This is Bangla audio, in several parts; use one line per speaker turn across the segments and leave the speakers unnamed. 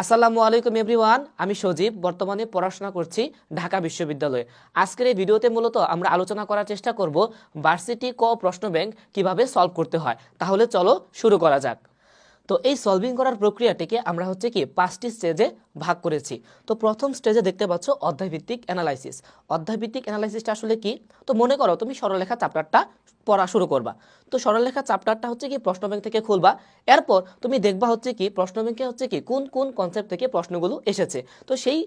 আসসালামু আলাইকুম, এভরিওয়ান। আমি সজীব, বর্তমানে পড়াশোনা করছি ঢাকা বিশ্ববিদ্যালয়ে। আজকের এই ভিডিওতে মূলত আমরা আলোচনা করার চেষ্টা করব ভার্সিটি ক প্রশ্ন ব্যাংক কীভাবে সলভ করতে হয়। তাহলে চলো শুরু করা যাক। তো এই সলভিং করার প্রক্রিয়াটিকে আমরা হচ্ছে কি পাঁচটি স্টেজে ভাগ করেছি। তো প্রথম স্টেজে দেখতে পাচ্ছ অধ্যায়ভিত্তিক অ্যানালাইসিস অধ্যায়ভিত্তিক অ্যানালাইসিসটা আসলে কি? তো মনে করো তুমি সরলরেখা চ্যাপ্টারটা পড়া শুরু করবা। তো সরলরেখা চ্যাপ্টারটা হচ্ছে কি প্রশ্ন ব্যাংক থেকে খুলবা। এরপর তুমি দেখবা হচ্ছে কি প্রশ্ন ব্যাংকে হচ্ছে কি কোন কোন কনসেপ্ট থেকে প্রশ্নগুলো এসেছে। তো সেই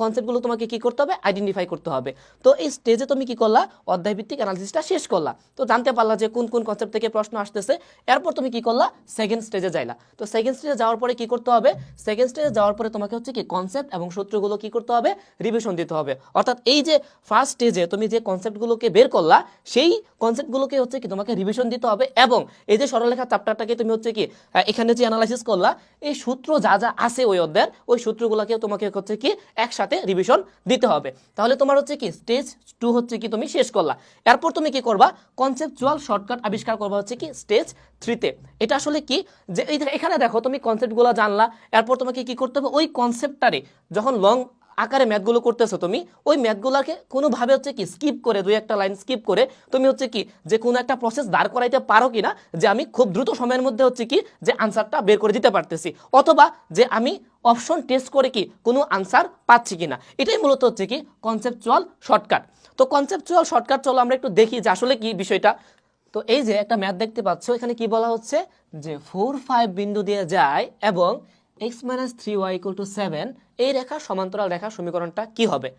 কনসেপ্টগুলো তোমাকে কি করতে হবে? আইডেন্টিফাই করতে হবে। তো এই স্টেজে তুমি কি করলা? অধ্যায়ভিত্তিক অ্যানালিসিসটা শেষ করলা। তো জানতে পারলা যে কোন কোন কনসেপ্ট থেকে প্রশ্ন আসতেছে। এরপর তুমি কি করলা? সেকেন্ড স্টেজে যাইলা। তো সেকেন্ড স্টেজে যাওয়ার পরে কি করতে হবে? সেকেন্ড স্টেজে যাওয়ার পরে তোমাকে হচ্ছে কি কনসেপ্ট এবং সূত্রগুলো কি করতে হবে? রিভিশন দিতে হবে। অর্থাৎ এই যে ফার্স্ট স্টেজে তুমি যে কনসেপ্টগুলোকে বের করলা, সেই কনসেপ্টগুলোকে হচ্ছে কি তোমাকে রিভিশন দিতে হবে এবং এই যে সরলরেখা চ্যাপ্টারটাকে তুমি হচ্ছে কি এখানে যে অ্যানালাইসিস করলা, এই সূত্র যা যা আছে ওই অধ্যায়ের, ওই সূত্রগুলোকে তোমাকে হচ্ছে কি একসাথে রিভিশন দিতে হবে। তাহলে তোমার হচ্ছে কি স্টেজ টু হচ্ছে কি তুমি শেষ করলা। এরপর তুমি কি করবা? কনসেপচুয়াল শর্টকাট আবিষ্কার করবা হচ্ছে কি স্টেজ থ্রিতে এটা আসলে কি, যে এখানে দেখো, তুমি কনসেপ্টগুলো জানলা। এরপর তোমাকে কি করতে হবে? ওই কনসেপ্টটারে যখন লং আকারে ম্যাথগুলো করতেছো তুমি, ওই ম্যাথগুলোকে কোনোভাবে হচ্ছে কি স্কিপ করে, দুই একটা লাইন স্কিপ করে তুমি হচ্ছে কি যে কোনো একটা প্রসেস দাঁড় করাইতে পারো কিনা, যে আমি খুব দ্রুত সময়ের মধ্যে হচ্ছে কি যে আনসারটা বের করে দিতে পারতেছি, অথবা যে আমি অপশন টেস্ট করে কি কোনো আনসার পাচ্ছি কিনা। এটাই মূলত হচ্ছে কি কনসেপচুয়াল শর্টকাট তো কনসেপচুয়াল শর্টকাট চলো আমরা একটু দেখি যে আসলে কি বিষয়টা। তো এই যে একটা ম্যাথ দেখতে পাচ্ছ, এখানে কি বলা হচ্ছে যে ফোর ফাইভ বিন্দু দিয়ে যায় এবং X minus three Y equal to seven এই রেখা, সমান্তরাল রেখা সমীকরণটা কি হবে?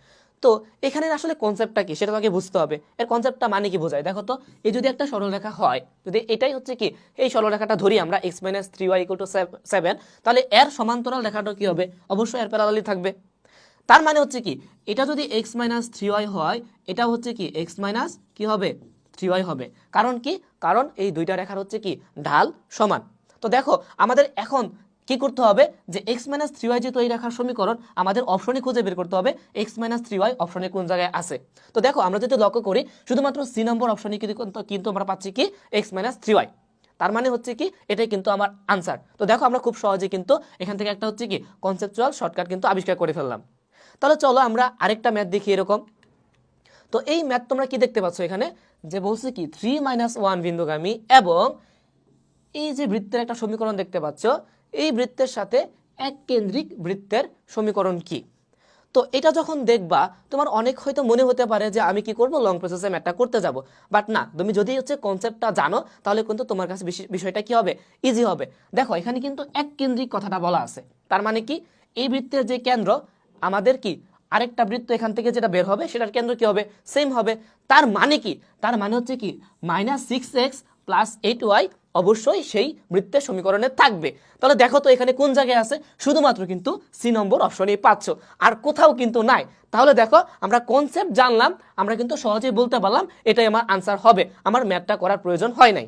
তো এখানে আসলে কনসেপ্টটা কি? সেটা তোমাকে বুঝতে হবে। এর কনসেপ্টটা মানে কি বোঝায়? দেখো তো, এই যদি একটা সরলরেখা হয়, যদি এটাই হচ্ছে কি, এই সরলরেখাটা ধরি আমরা, X minus three Y equal to seven তাহলে এর সমান্তরাল রেখাটা কি হবে? অবশ্যই এর প্যারালালি থাকবে। তার মানে হচ্ছে কি, এটা যদি এক্স মাইনাস থ্রি ওয়াই হয় এটা হচ্ছে কি, এক্স মাইনাস কি হবে? থ্রি ওয়াই হবে। কারণ কি? কারণ এই দুইটা রেখার হচ্ছে কি, ঢাল সমান। তো দেখো, আমাদের এখন কি করতে হবে? যে এক্স মাইনাস থ্রি ওয়াই যেহেতু এই রেখার সমীকরণ, আমাদের অপশনে খুঁজে বের করতে হবে এক্স মাইনাস থ্রি ওয়াই অপশনে কোন জায়গায় আছে। তো দেখো, আমরা যদি লক্ষ্য করি, শুধুমাত্র সি নম্বর অপশনে কিন্তু কিন্তু আমরা পাচ্ছি কি? এক্স মাইনাস থ্রি ওয়াই তার মানে হচ্ছে কি? এটাই কিন্তু আমার আনসার তো দেখো, আমরা খুব সহজে কিন্তু এখান থেকে একটা হচ্ছে কি? কনসেপচুয়াল শর্টকাট কিন্তু আবিষ্কার করে ফেললাম। তাহলে চলো আমরা আরেকটা ম্যাথ দেখি এরকম। তো এই ম্যাথ তোমরা কি দেখতে পাচ্ছ এখানে? যে বলছে কি? থ্রি মাইনাস ওয়ান বিন্দুগামী এবং এই যে বৃত্তের একটা সমীকরণ দেখতে পাচ্ছ এই বৃত্তের সাথে এক কেন্দ্রিক বৃত্তের সমীকরণ কি? তো এটা যখন দেখবা, তোমার অনেক হয়তো মনে হতে পারে যে আমি কি করব? লং প্রসেসে ম্যাথটা করতে যাব। বাট না, তুমি যদি হচ্ছে কনসেপ্টটা জানো, তাহলে কিন্তু তোমার কাছে বিষয়টা কি হবে? ইজি হবে। দেখো, এখানে কিন্তু এক কেন্দ্রিক কথাটা বলা আছে। তার মানে কি? এই বৃত্তের যে কেন্দ্র, আমাদের কি? আরেকটা বৃত্ত এখান থেকে যেটা বের হবে, সেটার কেন্দ্র কি হবে? সেম হবে। তার মানে কি? তার মানে হচ্ছে কি? Minus six X plus eight Y অবশ্যই সেই বৃত্তের সমীকরণে থাকবে। তাহলে দেখো তো এখানে কোন জায়গায় আছে? শুধুমাত্র কিন্তু সি নম্বর অপশনেই পাচ্ছ। আর কোথাও কিন্তু নাই। তাহলে দেখো, আমরা কনসেপ্ট জানলাম, আমরা কিন্তু সহজেই বলতে পারলাম, এটাই আমার আনসার হবে। আমার ম্যাথটা করার প্রয়োজন হয় নাই।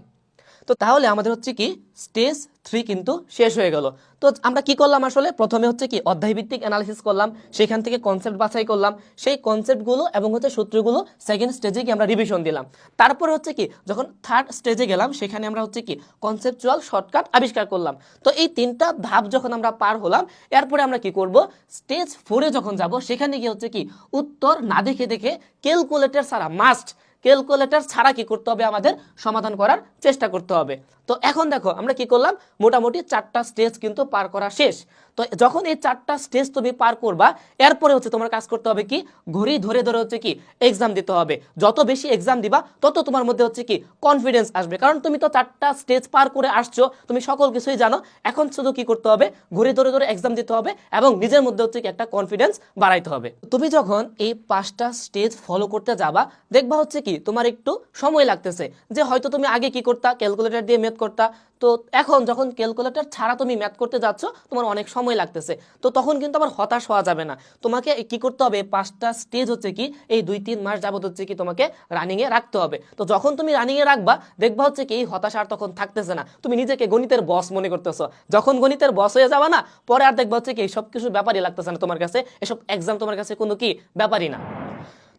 তো তাহলে আমাদের হচ্ছে কি স্টেজ থ্রি কিন্তু শেষ হয়ে গেল। তো আমরা কি করলাম আসলে? প্রথমে হচ্ছে কি অধ্যায়ভিত্তিক অ্যানালিসিস করলাম, সেখান থেকে কনসেপ্ট বাছাই করলাম, সেই কনসেপ্টগুলো এবং হচ্ছে সূত্রগুলো সেকেন্ড স্টেজে কি আমরা রিভিশন দিলাম। তারপরে হচ্ছে কি যখন থার্ড স্টেজে গেলাম, সেখানে আমরা হচ্ছে কি কনসেপচুয়াল শর্টকাট আবিষ্কার করলাম। তো এই তিনটা ধাপ যখন আমরা পার হলাম, এরপরে আমরা কি করব? স্টেজ ফোরে যখন যাব, সেখানে গিয়ে হচ্ছে কি উত্তর না দেখে দেখে ক্যালকুলেটর ছাড়া মাস্ট ক্যালকুলেটর ছাড়া কি করতে হবে? আমাদের সমাধান করার চেষ্টা করতে হবে। তো এখন দেখো, আমরা কি করলাম? মোটামুটি চারটা স্টেজ কিন্তু পার করা শেষ। তো যখন এই চারটা স্টেজ তুমি পার করবা, এরপরে হচ্ছে তোমার কাজ করতে হবে কি? ঘড়ি ধরে ধরে হচ্ছে কি? এক্সাম দিতে হবে। যত বেশি এক্সাম দিবা, তত তোমার মধ্যে হচ্ছে কি? কনফিডেন্স আসবে। কারণ তুমি তো চারটা স্টেজ পার করে আসছো, তুমি সকল কিছুই জানো। এখন শুধু কি করতে হবে? ঘড়ি ধরে ধরে এক্সাম দিতে হবে এবং নিজের মধ্যে হচ্ছে কি একটা কনফিডেন্স বাড়াইতে হবে। তুমি যখন এই পাঁচটা স্টেজ ফলো করতে যাবা, দেখবা হচ্ছে কি, তোমার একটু সময় লাগতেছে। যে হয়তো তুমি আগে কি করতা? ক্যালকুলেটর দিয়ে ম্যাথ করতা, তো এখন যখন ক্যালকুলেটর ছাড়া তুমি ম্যাথ করতে যাচ্ছ, তোমার অনেক সময় লাগতেছে। তো তখন কিন্তু আবার হতাশ হওয়া যাবে না। তোমাকে কি করতে হবে? পাঁচটা স্টেজ হচ্ছে কি, এই দুই তিন মাস যাবত হচ্ছে কি তোমাকে রানিংয়ে রাখতে হবে। তো যখন তুমি রানিংয়ে রাখবা, দেখবা হচ্ছে কি এই হতাশা আর তখন থাকতেছে না। তুমি নিজেকে গণিতের বস মনে করতেছো। যখন গণিতের বস হয়ে যাবা না, পরে আর দেখবা হচ্ছে কি সব কিছু ব্যাপারই লাগতেছে না তোমার কাছে। এসব এক্সাম তোমার কাছে কোনো কি ব্যাপারই না।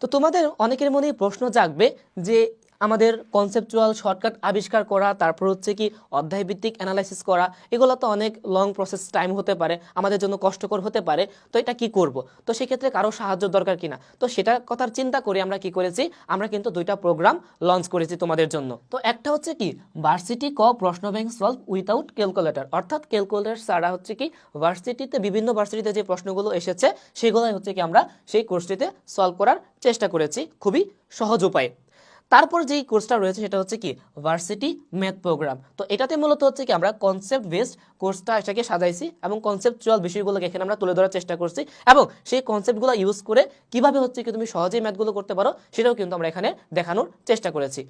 তো তোমাদের অনেকের মনেই প্রশ্ন জাগবে যে আমাদের কনসেপচুয়াল শর্টকাট আবিষ্কার করা, তারপর হচ্ছে কি অধ্যায় ভিত্তিক অ্যানালাইসিস করা, এগুলো তো অনেক লং প্রসেস টাইম হতে পারে, আমাদের জন্য কষ্টকর হতে পারে, তো এটা কি করব? তো সেক্ষেত্রে কারও সাহায্য দরকার কিনা? তো সেটা কথার চিন্তা করে আমরা কি করেছি? আমরা কিন্তু দুইটা প্রোগ্রাম লঞ্চ করেছি তোমাদের জন্য। তো একটা হচ্ছে কি ভার্সিটি ক প্রশ্ন ব্যাংক সলভ উইথাউট ক্যালকুলেটর অর্থাৎ ক্যালকুলেটর ছাড়া হচ্ছে কি ভার্সিটিতে বিভিন্ন ভার্সিটিতে যে প্রশ্নগুলো এসেছে, সেগুলোই হচ্ছে কি আমরা সেই কোর্সটিতে সলভ করার চেষ্টা করেছি। খুবই সহজ উপায়ে। তারপর যেই কোর্সটা রয়েছে সেটা হচ্ছে কি ভার্সিটি ম্যাথ প্রোগ্রাম তো এটাতে মূলত হচ্ছে কি আমরা কনসেপ্ট বেসড কোর্সটা এটাকে সাজাইছি এবং কনসেপ্টচুয়াল বিষয়গুলোকে এখানে আমরা তুলে ধরার চেষ্টা করছি এবং সেই কনসেপ্টগুলো ইউজ করে কীভাবে হচ্ছে কি তুমি সহজেই ম্যাথগুলো করতে পারো সেটাও কিন্তু আমরা এখানে দেখানোর চেষ্টা করেছি।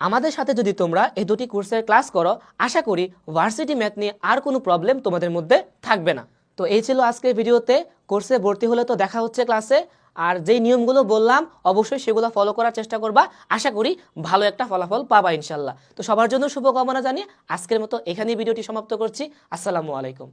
আমাদের সাথে যদি তোমরা এই দুটি কোর্সের ক্লাস করো, আশা করি ভার্সিটি ম্যাথ নিয়ে আর কোনো প্রবলেম তোমাদের মধ্যে থাকবে না। তো এই ছিল আজকের ভিডিওতে। কোর্সে ভর্তি হলে তো দেখা হচ্ছে ক্লাসে। আর যেই নিয়মগুলো বললাম, অবশ্যই সেগুলো ফলো করার চেষ্টা করবা। আশা করি ভালো একটা ফলাফল পাবা ইনশাল্লাহ। তো সবার জন্য শুভকামনা জানিয়ে আজকের মতো এখানেই ভিডিওটি সমাপ্ত করছি। আসসালামু আলাইকুম।